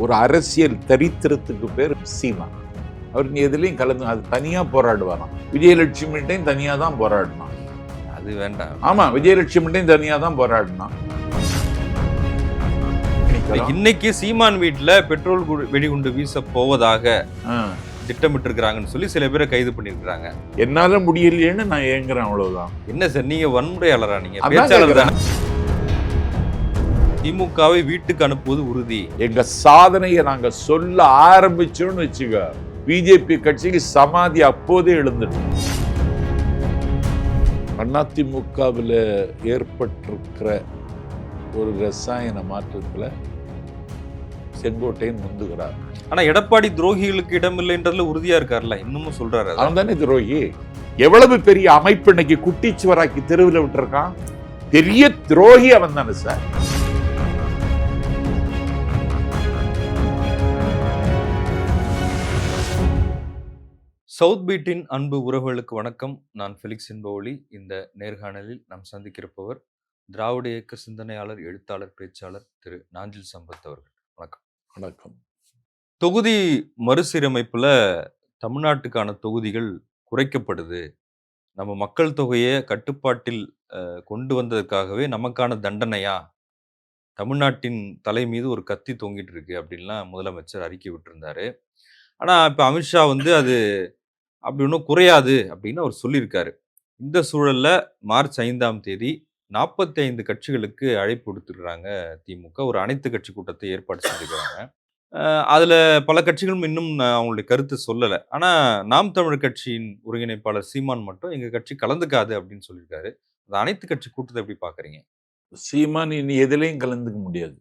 ஒரு அரசியல் தரித்திரத்துக்கு பேர் சீமா. அவர் நீ எதுலையும் கலந்து அது தனியா போராடுவாராம். விஜயலட்சுமிட்டையும் தனியா தான் போராடினான். அது வேண்டாம். ஆமா விஜயலட்சுமிட்டையும் தனியா தான் போராடினான். இன்னைக்கு சீமான் வீட்டுல பெட்ரோல் வெடிகுண்டு வீச போவதாக ஆ, திட்டமிட்டு இருக்காங்கன்னு சொல்லி சில பேரை கைது பண்ணிருக்காங்க என்னால முடியலையேன்னு நான் ஏங்குறேன் அவ்வளவுதான். என்ன சார் நீங்க வன்முறையாளரா நீங்க? அதான் பேச்சாளர். தானே. திமுகவை வீட்டுக்கு அனுப்புவது உறுதி. எங்க சாதனையை நாங்க சொல்ல ஆரம்பிச்சோம்னு வச்சுக்க பிஜேபி கட்சிக்கு சமாதி அப்போதே எழுந்துடும் அதிமுகவில் ஏற்பட்டிருக்கிற ஒரு ரசாயன மாற்றத்துல செங்கோட்டையன் முந்துகிறார். ஆனா எடப்பாடி துரோகிகளுக்கு இடமில்லைன்றதுல உறுதியா இருக்காருல்ல இன்னமும் சொல்றாரு. அவன் தானே துரோகி. எவ்வளவு பெரிய அமைப்பு இன்னைக்கு குட்டிச்சுவராக்கி தெருவில் விட்டுருக்கான். பெரிய துரோகி அவன் தானே சார். சவுத் பீட்டின் அன்பு உறவுகளுக்கு வணக்கம். நான் ஃபெலிக்ஸ் என்பவழி இந்த நேர்காணலில் நாம் சந்திக்கிறப்பவர் திராவிட இயக்க சிந்தனையாளர் எழுத்தாளர் பேச்சாளர் திரு நாஞ்சில் சம்பத் அவர்கள். வணக்கம். வணக்கம். தொகுதி மறுசீரமைப்புல தமிழ்நாட்டுக்கான தொகுதிகள் குறைக்கப்படுது. நம்ம மக்கள் தொகையை கட்டுப்பாட்டில் கொண்டு வந்ததுக்காகவே நமக்கான தண்டனையா? தமிழ்நாட்டின் தலை மீது ஒரு கத்தி தொங்கிட்டு இருக்கு அப்படின்லாம் முதலமைச்சர் அறிக்கை விட்டிருந்தாரு. ஆனா இப்ப அமித்ஷா வந்து அது அப்படி ஒன்றும் குறையாது அப்படின்னு அவர் சொல்லியிருக்காரு. இந்த சூழல்ல மார்ச் ஐந்தாம் தேதி நாற்பத்தி ஐந்து கட்சிகளுக்கு அழைப்பு கொடுத்துருக்காங்க திமுக. ஒரு அனைத்து கட்சி கூட்டத்தை ஏற்பாடு செஞ்சுக்கிறாங்க அதில் பல கட்சிகளும் இன்னும் அவங்களுடைய கருத்து சொல்லலை. ஆனால் நாம் தமிழர் கட்சியின் ஒருங்கிணைப்பாளர் சீமான் மட்டும் எங்கள் கட்சி கலந்துக்காது அப்படின்னு சொல்லியிருக்காரு. அந்த அனைத்து கட்சி கூட்டத்தை எப்படி பார்க்குறீங்க சீமான் இனி எதிலையும் கலந்துக்க முடியாது.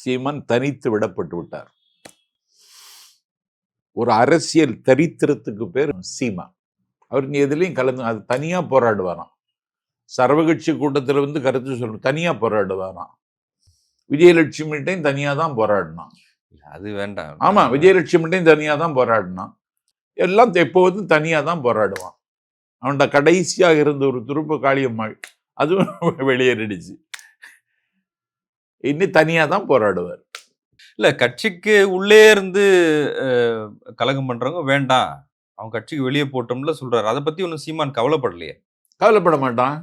சீமான் தனித்து விடப்பட்டு விட்டார். ஒரு அரசியல் தரித்திரத்துக்கு பேர் சீமா. அவர் நீ எதுலையும் கலந்து அது தனியா போராடுவாராம். சர்வகட்சி கூட்டத்தில் வந்து கருத்து சொல்லணும் தனியா போராடுவாராம். விஜயலட்சுமிட்டையும் தனியா தான் போராடினான். அது வேண்டாம். ஆமா விஜயலட்சுமிட்டையும் தனியா தான் போராடினான். எல்லாம் எப்போதும் தனியா தான் போராடுவான். அவன்கிட்ட கடைசியாக இருந்த ஒரு துருப்பு காளியம்மாள் அதுவும் வெளியேறிடுச்சு. இன்னும் தனியா தான் போராடுவார். இல்ல கட்சிக்கு உள்ளே இருந்து கலகம் பண்றவங்க வேண்டாம். அவங்க கட்சிக்கு வெளியே போட்டோம்ல சொல்றாரு. அதை பத்தி ஒன்றும் சீமான் கவலைப்படலையே? கவலைப்பட மாட்டான்.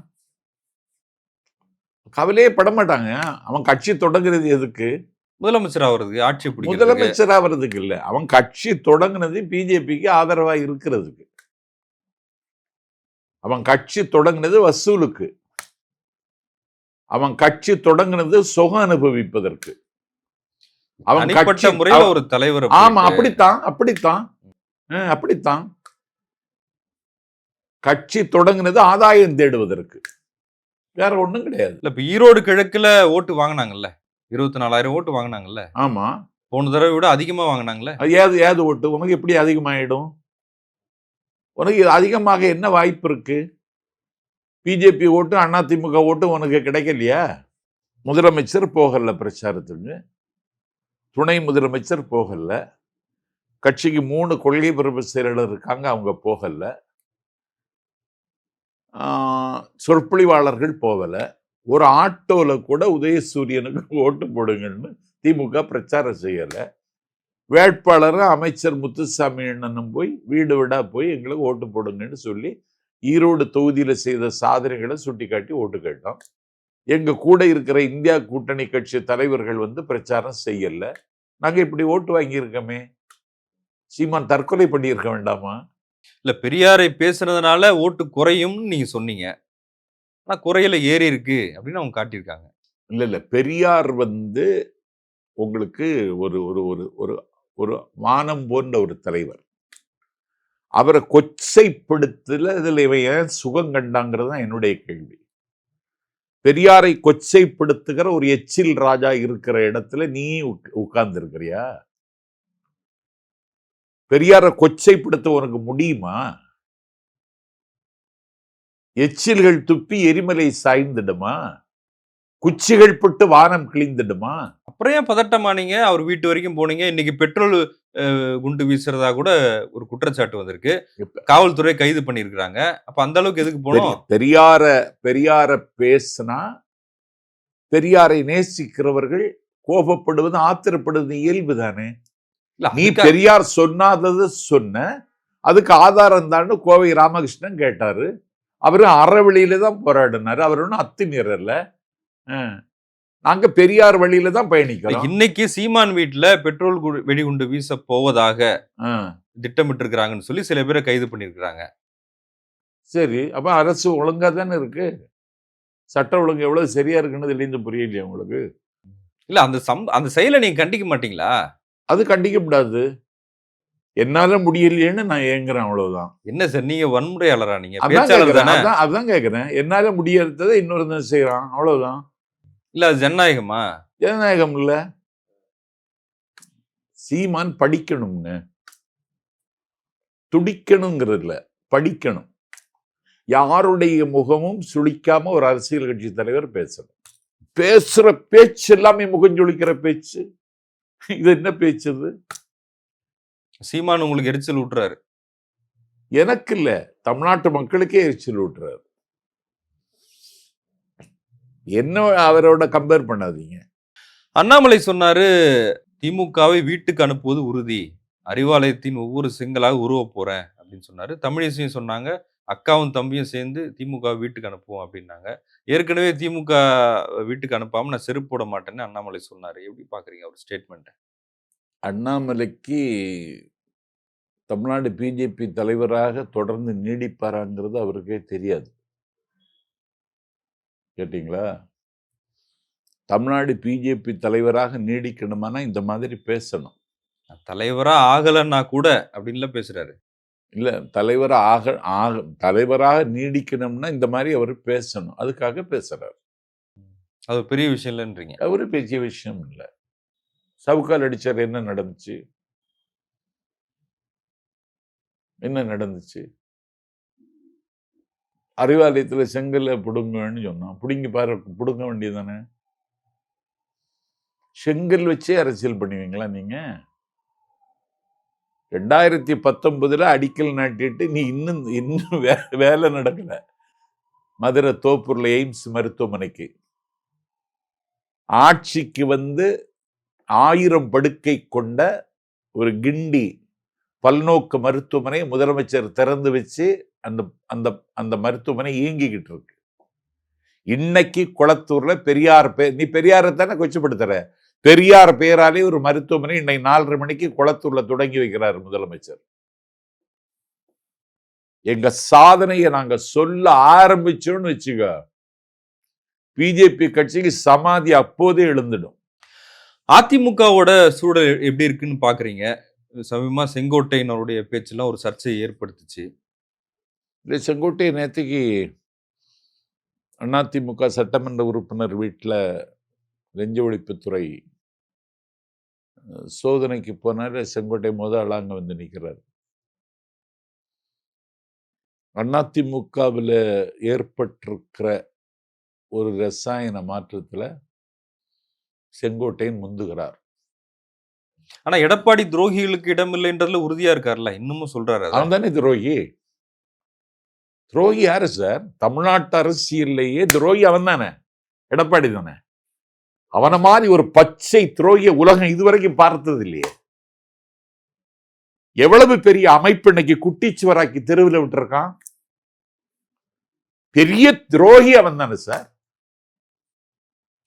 கவலையே பட மாட்டாங்க. அவன் கட்சி தொடங்குறது எதுக்கு? முதலமைச்சர் ஆவறதுக்கு ஆட்சி பிடிக்கிறது முதலமைச்சர் ஆவறதுக்கு இல்ல. அவன் கட்சி தொடங்குனது பிஜேபிக்கு ஆதரவா இருக்கிறதுக்கு. அவன் கட்சி தொடங்குனது வசூலுக்கு. அவன் கட்சி தொடங்குனது சுகம் அனுபவிப்பதற்கு. கட்சி முறையில ஒரு தலைவர் ஆமா அப்படித்தான் அப்படித்தான். அப்படித்தான். கட்சி தொடங்குனது ஆதாயம் தேடுவதற்கு. வேற ஒண்ணும் கிடையாது. இல்ல இப்ப ஈரோடு கிழக்குல ஓட்டு வாங்கினாங்கல்ல. இருபத்தி நாலாயிரம் ஓட்டு வாங்கினாங்கல்ல. ஆமா. போன தடவை விட அதிகமா வாங்கினாங்கல்ல. அது ஏது ஏது ஓட்டு? உனக்கு எப்படி அதிகமாயிடும்? உனக்கு அதிகமாக என்ன வாய்ப்பு இருக்கு? பிஜேபி ஓட்டு அதிமுக ஓட்டு உனக்கு கிடைக்கலையா? முதலமைச்சர் போகல பிரச்சாரத்துக்கு. துணை முதலமைச்சர் போகல. கட்சிக்கு மூணு கொள்கை பிறப்பு செயலாளர் இருக்காங்க அவங்க போகல. சொற்பொழிவாளர்கள் போகல. ஒரு ஆட்டோவில் கூட உதயசூரியனுக்கு ஓட்டு போடுங்கன்னு திமுக பிரச்சாரம் செய்யலை. வேட்பாளர் அமைச்சர் முத்துசாமி அண்ணனும் போய் வீடு வீடாக போய் எங்களுக்கு ஓட்டு போடுங்கன்னு சொல்லி ஈரோடு தொகுதியில் செய்த சாதனைகளை சுட்டிக்காட்டி ஓட்டு கேட்டோம். எங்க கூட இருக்கிற இந்தியா கூட்டணி கட்சி தலைவர்கள் வந்து பிரச்சாரம் செய்யல. நாங்க இப்படி ஓட்டு வாங்கியிருக்கோமே. சீமான் தற்கொலை பண்ணியிருக்க வேண்டாமா? இல்ல பெரியாரை பேசுனதுனால ஓட்டு குறையும்னு நீங்க சொன்னீங்க. ஆனா குறையில ஏறி இருக்கு அப்படின்னு அவங்க காட்டியிருக்காங்க. இல்ல இல்ல. பெரியார் வந்து உங்களுக்கு ஒரு ஒரு ஒரு ஒரு ஒரு வானம் போன்ற ஒரு தலைவர். அவரை கொச்சைப்படுத்தல இதுல இவன் ஏன் சுகம் கண்டாங்கிறது தான் என்னுடைய கேள்வி. பெரியாரை கொச்சைப்படுத்துகிற ஒரு எச்சில் ராஜா இருக்கிற இடத்துல நீ உட்கார்ந்து இருக்கிறியா பெரியாரை கொச்சைப்படுத்த உனக்கு முடியுமா? எச்சில்கள் துப்பி எரிமலை சாய்ந்திடுமா? குச்சிகள் பட்டு வானம் கிழிந்திடுமா? அப்புறம் ஏன் பதட்டமானீங்க அவர் வீட்டு வரைக்கும் போனீங்க. இன்னைக்கு பெட்ரோல் குண்டு வீசுறதா கூட ஒரு குற்றச்சாட்டு வந்திருக்கு. காவல்துறை கைது பண்ணியிருக்கிறாங்க. அப்ப அந்த அளவுக்கு எதுக்கு போனோம்? பெரி- பெரியார பெரியார பேசுனா பெரியாரை நேசிக்கிறவர்கள் கோபப்படுவது ஆத்திரப்படுவது இயல்பு தானே நீ பெரியார் சொன்னாதது சொன்ன அதுக்கு ஆதாரம் தான்னு கோவை ராமகிருஷ்ணன் கேட்டாரு. அவரு அறவழியில தான் போராடினாரு. அவர் ஒன்றும் அத்துமீறல. நாங்க பெரியார் வழியில தான் பயணிக்கிறோம். இன்னைக்கு சீமான் வீட்டுல பெட்ரோல் கு- வெடிகுண்டு வீச போவதாக. திட்டமிட்டு இருக்கிறாங்கன்னு சொல்லி சில பேரை கைது பண்ணிருக்காங்க சரி அப்ப அரசு ஒழுங்கா தானே இருக்கு? சட்ட ஒழுங்கு எவ்வளவு சரியா இருக்குன்னு தெளிந்து புரியலையா உங்களுக்கு? இல்ல அந்த சம் அந்த செயலை நீங்க கண்டிக்க மாட்டீங்களா? அது கண்டிக்கப்படாது என்னால முடியலையேன்னு நான் ஏங்குறேன் அவ்வளவுதான். என்ன சார் நீங்க வன்முறையாளரா நீங்க? அதான் அதான் என்னால முடியறதை இன்னொருத்தன் செய்யறான் அவ்வளவுதான். இல்ல அது ஜனநாயகமா? ஜனநாயகம் இல்ல சீமான் படிக்கணும்ங்க துடிக்கணுங்கிறது இல்ல படிக்கணும். யாருடைய முகமும் சுளிக்காம ஒரு அரசியல் கட்சி தலைவர் பேசணும். பேசுற பேச்சு எல்லாமே முகம் சுளிக்கிற பேச்சு. இது என்ன பேச்சு இது சீமான் உங்களுக்கு எரிச்சல் விட்டுறாரு எனக்கு இல்ல தமிழ்நாட்டு மக்களுக்கே எரிச்சல் விட்டுறாரு என்ன அவரோட கம்பேர் பண்ணாதீங்க. அண்ணாமலை சொன்னாரு திமுகவை வீட்டுக்கு அனுப்புவது உறுதி. அறிவாலயத்தின் ஒவ்வொரு செங்கலாக உருவ போறேன் அப்படின்னு சொன்னாரு. தமிழிசையும் சொன்னாங்க அக்காவும் தம்பியும் சேர்ந்து திமுக வீட்டுக்கு அனுப்புவோம் அப்படின்னாங்க. ஏற்கனவே திமுக வீட்டுக்கு அனுப்பாம நான் செருப்பு போட மாட்டேன்னு அண்ணாமலை சொன்னாரு. எப்படி பாக்குறீங்க அவர் ஸ்டேட்மெண்ட் அண்ணாமலைக்கு தமிழ்நாடு பிஜேபி தலைவராக தொடர்ந்து நீடிப்பாராங்கிறது அவருக்கே தெரியாது. கேட்டிங்களா? தமிழ்நாடு பிஜேபி தலைவராக நீடிக்கணுமானா இந்த மாதிரி பேசணும். தலைவரா ஆகலைன்னா கூட அப்படின்லாம் பேசுறாரு. இல்ல தலைவராக ஆக ஆக தலைவராக நீடிக்கணும்னா இந்த மாதிரி அவர் பேசணும். அதுக்காக பேசுறாரு. அது பெரிய விஷயம் இல்லைன்றீங்க. அவரு பேசிய விஷயம் இல்லை. சவுக்கால் அடிச்சார் என்ன நடந்துச்சு? என்ன நடந்துச்சு? அறிவாலயத்தில் செங்கல்ல பிடுங்கன்னு சொன்னான். பிடுங்கி பாரு பிடுங்க வேண்டியது தானே செங்கல் வச்சே அரசியல் பண்ணுவீங்களா நீங்கள் ரெண்டாயிரத்தி பத்தொன்பதில் அடிக்கல் நாட்டிட்டு நீ இன்னும் இன்னும் வே- வேலை நடக்கலை. மதுரை தோப்பூரில் எய்ம்ஸ் மருத்துவமனைக்கு. ஆட்சிக்கு வந்து ஆயிரம் படுக்கை கொண்ட ஒரு கிண்டி பல்நோக்கு மருத்துவமனை முதலமைச்சர் திறந்து வச்சு அந்த அந்த அந்த மருத்துவமனை இயங்கிக்கிட்டு இருக்கு. இன்னைக்கு குளத்தூர்ல பெரியார் பேர் நீ பெரியாரை தானே கொச்சப்படுத்துற? பெரியார் பெயராலே ஒரு மருத்துவமனை இன்னைக்கு நாலரை மணிக்கு குளத்தூர்ல தொடங்கி வைக்கிறார் முதலமைச்சர். எங்க சாதனையை நாங்க சொல்ல ஆரம்பிச்சோம்னு வச்சுக்க பிஜேபி கட்சிக்கு சமாதி அப்போதே எழுந்துடும். அதிமுகவோட சூழல் எப்படி இருக்குன்னு பாக்குறீங்க? சமீபமா செங்கோட்டையினருடைய பேச்செல்லாம் ஒரு சர்ச்சையை ஏற்படுத்துச்சு. இல்லை செங்கோட்டை நேற்றுக்கு அதிமுக சட்டமன்ற உறுப்பினர் வீட்டில் லெஞ்ச ஒழிப்புத்துறை சோதனைக்கு போனார். செங்கோட்டை முதல் அங்கே வந்து நிற்கிறார் அதிமுகவில் ஏற்பட்டிருக்கிற ஒரு ரசாயன மாற்றத்தில் செங்கோட்டையன் முந்துகிறார். ஆனா எடப்பாடி துரோகிகளுக்கு இடம் இல்லைன்றதுல உறுதியா இருக்காருல்ல இன்னமும் சொல்றாரு. அவன் தானே துரோகி. துரோகி யாரு சார்? தமிழ்நாட்டு அரசியல்லையே துரோகி அவன் தானே. எடப்பாடி தானே. அவனை மாதிரி ஒரு பச்சை துரோகிய உலகம் இதுவரைக்கும் பார்த்தது இல்லையே. எவ்வளவு பெரிய அமைப்பு இன்னைக்கு குட்டிச்சுவராக்கி தெருவில் விட்டுருக்கான்? பெரிய துரோகி அவன் தானே சார்.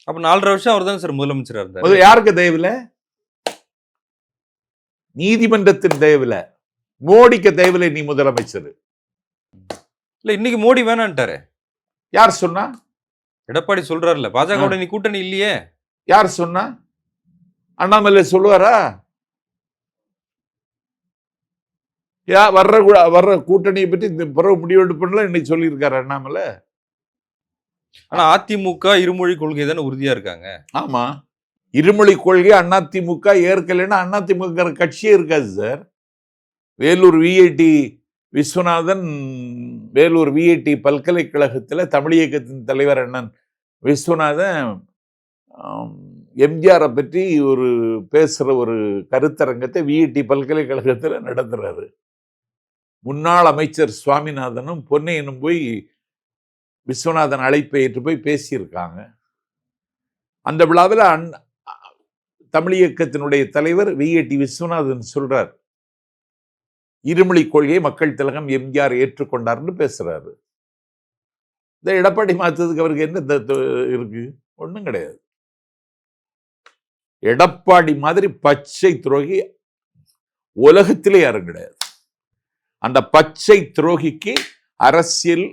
அப்ப நாலரை வருஷம் அவர் தான் சார் முதலமைச்சரா இருந்தாரு? யாருக்கு தயவுல? நீதிமன்றத்தின் தயவுல மோடிக்கு தயவுல நீ முதலமைச்சர். இல்ல இன்னைக்கு மோடி வேணான்ட்டாரு. யார் சொன்னா? எடப்பாடி சொல்றாருல்ல பாஜக நீ கூட்டணி இல்லையே. யார் சொன்னா? அண்ணாமலை சொல்லுவாரா? யா வர்ற கூட- வர்ற கூட்டணியை பற்றி இந்த பிறகு முடிவெடுப்புல இன்னைக்கு சொல்லியிருக்காரு அண்ணாமலை. ஆனா அதிமுக இருமொழி கொள்கை தானே உறுதியா இருக்காங்க. ஆமா. இருமொழி கொள்கை அதிமுக ஏற்கலைன்னா அதிமுக கட்சியே இருக்காது sir. Vellore VIT Viswanathan Vellore VIT பல்கலைக்கழகத்தில் தமிழ் இயக்கத்தின் தலைவர் அண்ணன் விஸ்வநாதன் எம்ஜிஆரை பற்றி ஒரு பேசுகிற ஒரு கருத்தரங்கத்தை விஐடி பல்கலைக்கழகத்தில் நடத்துகிறாரு முன்னாள் அமைச்சர் சுவாமிநாதனும் பொன்னையனும் போய் விஸ்வநாதன் அழைப்பை ஏற்று போய் பேசியிருக்காங்க. அந்த விழாவில் அன் தமிழ் இயக்கத்தினுடைய தலைவர் விஏடி விஸ்வநாதன் சொல்றார். இருமொழி கொள்கையை மக்கள் திலகம் எம்ஜிஆர் ஏற்றுக்கொண்டார்னு பேசுறாரு. இந்த எடப்பாடி மாத்ததுக்கு அவருக்கு என்ன இருக்கு? ஒண்ணும் கிடையாது. எடப்பாடி மாதிரி பச்சை துரோகி உலகத்திலே யாரும் கிடையாது. அந்த பச்சை துரோகிக்கு அரசியல்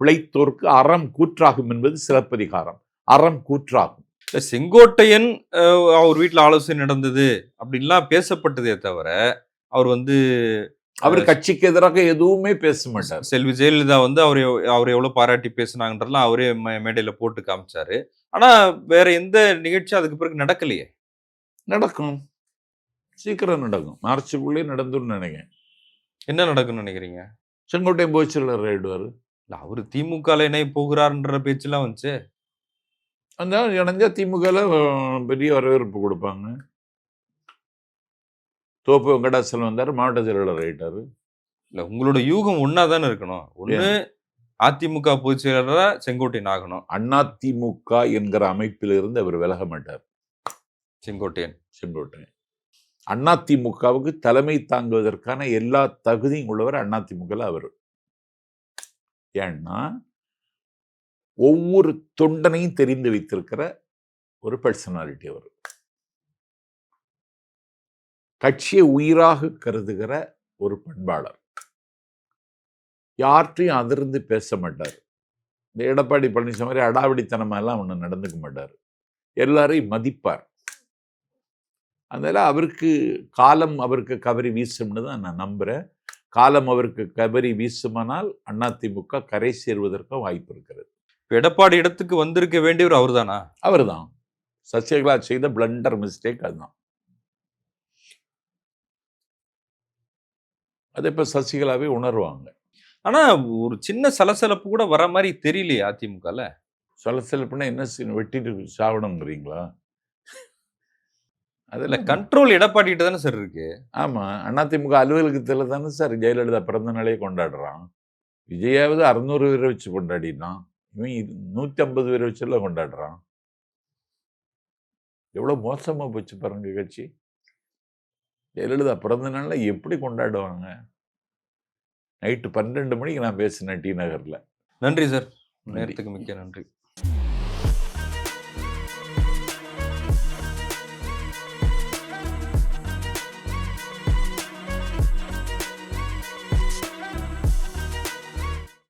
பிழைத்தோர்க்கு அறம் கூற்றாகும் என்பது சிலப்பதிகாரம். அறம் கூற்றாகும். செங்கோட்டையன் அவர் வீட்ல ஆலோசனை நடந்தது அப்படின்லாம் பேசப்பட்டதே தவிர அவர் வந்து அவர் கட்சிக்கு எதிராக எதுவுமே பேச மாட்டார். செல்வி ஜெயலலிதா வந்து அவர் அவர் எவ்வளவு பாராட்டி பேசினாங்கன்றலாம் அவரே மேடையில போட்டு காமிச்சாரு. ஆனா வேற எந்த நிகழ்ச்சியும் அதுக்கு பிறகு நடக்கலையே. நடக்கும். சீக்கிரம் நடக்கும். மார்ச்சுக்குள்ளே நடந்துன்னு நினைக்கிறேன். என்ன நடக்கும்னு நினைக்கிறீங்க? செங்கோட்டை போச்சலர் ஆயிடுவார். இல்ல அவரு திமுக இணை போகிறாருன்ற பேச்செல்லாம் வந்துச்சு. அந்த இணைஞ்சா திமுகல பெரிய வரவேற்பு கொடுப்பாங்க. தோப்பு வெங்கடாசலம் வந்தார் மாவட்ட செயலாளர் ஆயிட்டாரு. இல்ல உங்களோட யூகம் ஒன்னா தானே இருக்கணும். ஒண்ணு அதிமுக பொதுச் செயலாளரா செங்கோட்டையன் ஆகணும். அதிமுக என்கிற அமைப்பிலிருந்து அவர் விலக மாட்டார். செங்கோட்டையன். செங்கோட்டை அதிமுகவுக்கு தலைமை தாங்குவதற்கான எல்லா தகுதியும் உள்ளவர் அதிமுக அவர். ஏன்னா ஒவ்வொரு தொண்டனையும் தெரிந்து வைத்திருக்கிற ஒரு பர்சனாலிட்டி அவர். கட்சியை உயிராக கருதுகிற ஒரு பண்பாளர். யார்கிட்டையும் அதிர்ந்து பேச மாட்டார். இந்த எடப்பாடி பழனிசாமி அடாவடித்தனமெல்லாம் ஒன்று நடந்துக்க மாட்டார். எல்லாரையும் மதிப்பார். அதனால அவருக்கு காலம் அவருக்கு கவரி வீசும்னு தான் நான் நம்புறேன். காலம் அவருக்கு கவரி வீசுமானால் அதிமுக கரை சேருவதற்கு வாய்ப்பு இருக்கிறது. எடப்பாடி இடத்துக்கு வந்திருக்க வேண்டியவர் அவர்தானா? அவர்தான். சசிகலா செய்த பிளண்டர் மிஸ்டேக் அதுதான். அதை இப்ப சசிகலாவே உணர்வாங்க. ஆனா ஒரு சின்ன சலசலப்பு கூட வர மாதிரி தெரியலையே அதிமுகல. சலசலப்புனா என்ன? வெட்டிட்டு சாவணுங்கிறீங்களா அதெல்லாம் கண்ட்ரோல் எடப்பாடி கிட்ட தானே சார் இருக்கு. ஆமா அதிமுக அலுவலகத்தில் தானே சார் ஜெயலலிதா பிறந்த நாளே கொண்டாடுறான். விஜயாவது அறுநூறு பேரை வச்சு கொண்டாடினான் இவன் நூத்தி ஐம்பது பேரை வச்சு எல்லாம் கொண்டாடுறான். எவ்வளவு மோசமா போச்சு பாருங்க கட்சி. ஜெயலலிதா பிறந்த நாள்ல எப்படி கொண்டாடுவாங்க? நைட்டு பன்னெண்டு மணிக்கு நான் பேசினேன் டி நகர்ல. நன்றி சார். நேரத்துக்கு மிக்க நன்றி.